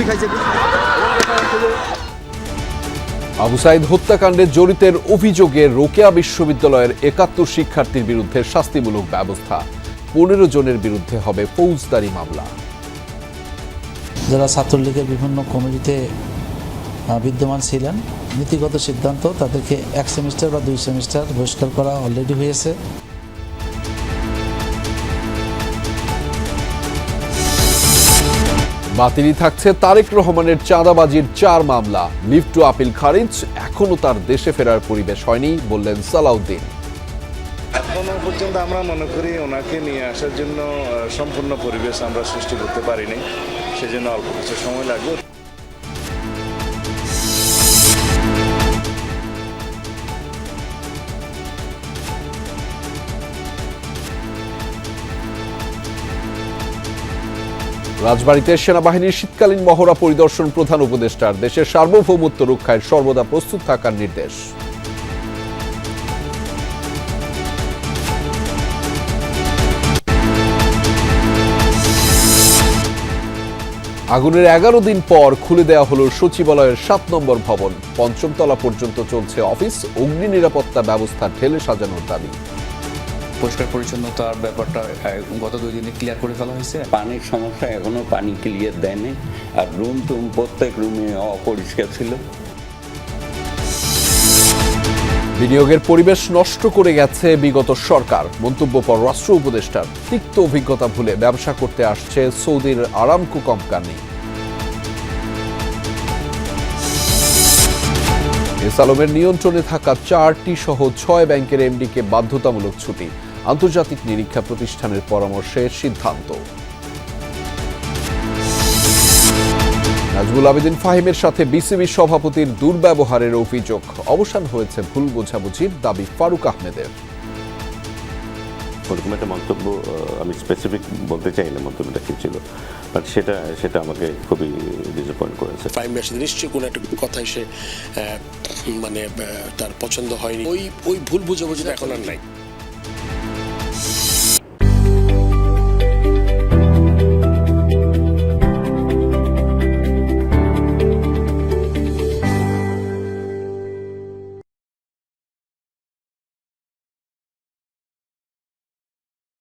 গুলি খাইছে আবু সাইদ হত্যাকাণ্ডে জড়িতের অভিযোগে রোকেয়া বিশ্ববিদ্যালয়ের একাত্তর শিক্ষার্থীর বিরুদ্ধে শাস্তিমূলক ব্যবস্থা। পনেরো জনের বিরুদ্ধে হবে ফৌজদারি মামলা। যারা ছাত্রলীগের বিভিন্ন কমিটিতে আহ, বিদ্যমান ছিলেন নীতিগত সিদ্ধান্ত তাদেরকে এক সেমিস্টার বা দুই সেমিস্টার বহিষ্কার করা অলরেডি হয়েছে। বাতিলই থাকছে তারেক রহমানের চাঁদাবাজির চার মামলা। লিভ টু আপিল খারিজ এখনও তার দেশে ফেরার পরিবেশ হয়নি, বললেন সালাউদ্দিন। এখনও পর্যন্ত আমরা মনে করি ওনাকে নিয়ে আসার জন্য সম্পূর্ণ পরিবেশ আমরা সৃষ্টি করতে পারিনি। সেজন্য অল্প কিছু সময় লাগবে। রাজবাড়ীতে সেনাবাহিনীর শীতকালীন মহড়া পরিদর্শন প্রধান উপদেষ্টার দেশের সার্বভৌমত্ব রক্ষায় সর্বদা প্রস্তুত থাকার নির্দেশ। আগুনের এগারো দিন পর খুলে দেওয়া হলো সচিবালয়ের সাত নম্বর ভবন। পঞ্চমতলা পর্যন্ত চলছে অফিস, অগ্নি নিরাপত্তা ব্যবস্থা, ঢেলে সাজানোর দাবি। পরিষ্কার পরিচ্ছন্নতার ব্যাপারটা গত দুই দিনে ক্লিয়ার করে ফেলা হয়েছে। পানির সমস্যা এখনও পানি ক্লিয়ার দেয়নি। আর রুম টুম প্রত্যেক রুমে অপরিষ্কার ছিল। বিনিয়োগের পরিবেশ নষ্ট করে গেছে বিগত সরকার মন্তব্য পর রাষ্ট্র উপদেষ্টার। তিক্ত অভিজ্ঞতা ভুলে ব্যবসা করতে আসছে সৌদির আরামকো কোম্পানি। এস আলমের নিয়ন্ত্রণে থাকা চারটি সহ ছয় ব্যাংকের এমডিকে বাধ্যতামূলক ছুটি। আন্তর্জাতিক নিরীক্ষা প্রতিষ্ঠানের পরামর্শের সিদ্ধান্ত। নাজমুল আবেদিন ফাহিমের সাথে বিসিবি সভাপতির দুর্ব্যবহারের অভিযোগ। অবসান হয়েছে ভুল বোঝাবুঝির দাবি ফারুক আহমেদের। ওরকম একটা মন্তব্য আমি স্পেসিফিক বলতে চাই না মন্তব্যটা কি ছিল বাট সেটা সেটা আমাকে খুবই ডিসঅ্যাপয়েন্ট করেছে। ফাইভ ম্যাচ নিশ্চয়ই কোনো একটা কথাই সে মানে তার পছন্দ হয়নি। ওই ওই ভুল বুঝাবুঝিটা এখন আর নাই।